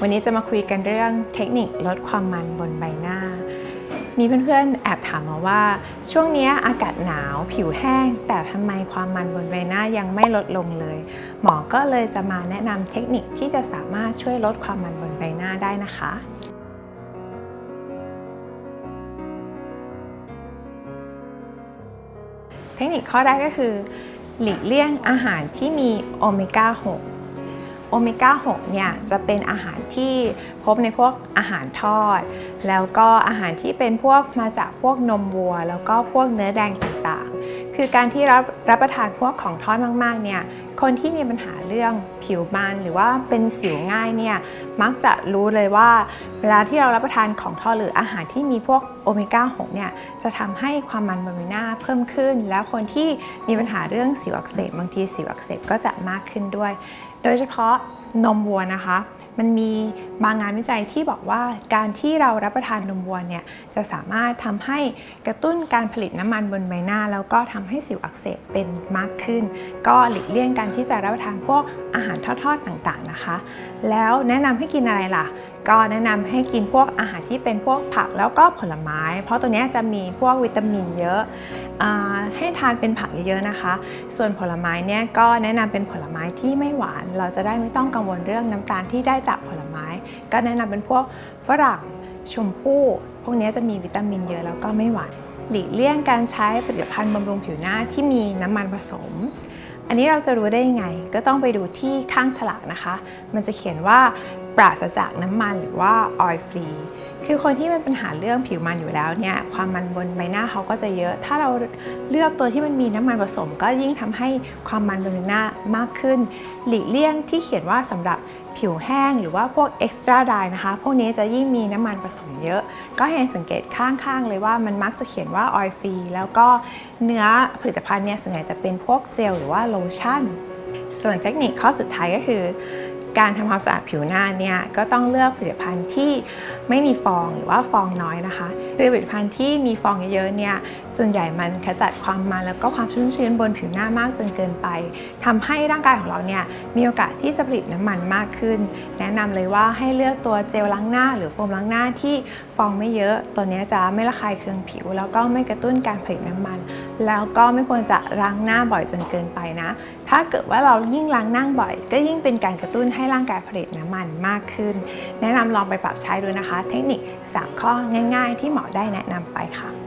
วันนี้จะมาคุยกันเรื่องเทคนิคลดความมันบนใบหน้า มีเพื่อนๆแอบถามมาว่า ช่วงนี้อากาศหนาวผิวแห้ง แต่ทำไมความมันบนใบหน้ายังไม่ลดลงเลย หมอก็เลยจะมาแนะนำเทคนิคที่จะสามารถช่วยลดความมันบนใบหน้าได้นะคะเทคนิคข้อแรกก็คือ หลีกเลี่ยงอาหารที่มีโอเมก้า 6 โอเมก้า 6 เนี่ยจะเป็นอาหารที่พบในพวกอาหารทอด แล้วก็อาหารที่เป็นพวกมาจากพวกนมวัว แล้วก็พวกเนื้อแดงต่างๆ คือการที่รับรับประทานพวกของทอดมากๆ เนี่ย คนที่มีปัญหาเรื่องผิวมันหรือว่าเป็นสิวง่ายเนี่ยมักจะรู้เลยว่า เวลาที่เรารับประทานของทอดหรืออาหารที่มีพวกโอเมก้า6เนี่ยจะทำให้ความมันบนใบหน้าเพิ่มขึ้น แล้วคนที่มีปัญหาเรื่องสิวอักเสบบางทีสิวอักเสบก็จะมากขึ้นด้วย โดยเฉพาะนมวัวนะคะ มันมีบางงานวิจัยที่บอกว่าการที่เรารับประทานนมวัวเนี่ยจะสามารถทำให้กระตุ้นการผลิตน้ำมันบนใบหน้า แล้วก็ทำให้สิวอักเสบเป็นมากขึ้น ก็หลีกเลี่ยงการที่จะรับประทานพวกอาหารทอดๆต่างๆนะคะ แล้วแนะนำให้กินอะไรล่ะ ก็แนะนำให้กินพวกอาหารที่เป็นพวกผักแล้วก็ผลไม้ เพราะตัวเนี้ยจะมีพวกวิตามินเยอะ ให้ทานเป็นผักเยอะๆนะคะ ส่วนผลไม้เนี่ยก็แนะนำเป็นผลไม้ที่ไม่หวาน เราจะได้ไม่ต้องกังวลเรื่องน้ำตาลที่ได้จากผลไม้ ก็แนะนำเป็นพวกฝรั่งชมพู่พวกนี้จะมีวิตามินเยอะแล้วก็ไม่หวานหลีกเลี่ยงการใช้ผลิตภัณฑ์บำรุงผิวหน้าที่มีน้ำมันผสม อันนี้เราจะรู้ได้ยังไง ก็ต้องไปดูที่ข้างฉลากนะคะ มันจะเขียนว่าปราศจากน้ำมันหรือว่า oil free คือคนที่มีปัญหาเรื่องผิวมันอยู่แล้วเนี่ยความมันบนใบหน้าเขาก็จะเยอะ ถ้าเราเลือกตัวที่มันมีน้ำมันผสม ก็ยิ่งทำให้ความมันบนใบหน้ามากขึ้น หลีกเลี่ยงที่เขียนว่าสำหรับผิวแห้งหรือว่าพวก extra dry นะคะ พวกนี้จะยิ่งมีน้ำมันผสมเยอะ ก็ให้สังเกตข้างๆ เลยว่ามันมักจะเขียนว่า oil free แล้วก็เนื้อผลิตภัณฑ์เนี่ยส่วนใหญ่จะเป็นพวกเจลหรือว่าโลชั่น ส่วนเทคนิคข้อสุดท้ายก็คือ การทำความสะอาดผิวหน้าเนี่ยก็ต้องเลือกผลิตภัณฑ์ที่ไม่มีฟองหรือว่าฟองน้อยนะคะคือผลิตภัณฑ์ที่มีฟองเยอะๆเนี่ยส่วนใหญ่มันขจัดความมันแล้วก็ความชุ่มชื้นบนผิวหน้ามากจนเกินไปทำให้ร่างกายของเราเนี่ยมีโอกาสที่จะผลิตน้ำมันมากขึ้น แนะนำเลยว่าให้เลือกตัวเจลล้างหน้า หรือโฟมล้างหน้าที่ฟองไม่เยอะ ตัวนี้จะไม่ระคายเคืองผิว แล้วก็ไม่กระตุ้นการผลิตน้ำมัน แล้วก็ไม่ควรจะล้างหน้าบ่อยจนเกินไปนะถ้าเกิดว่าเรายิ่งล้างนั่งบ่อย ก็ยิ่งเป็นการกระตุ้นให้ร่างกายผลิตน้ำมันมากขึ้น แนะนำลองไปปรับใช้ดูนะคะ เทคนิค 3 ข้อง่าย ๆ ที่หมอได้แนะนำไปค่ะ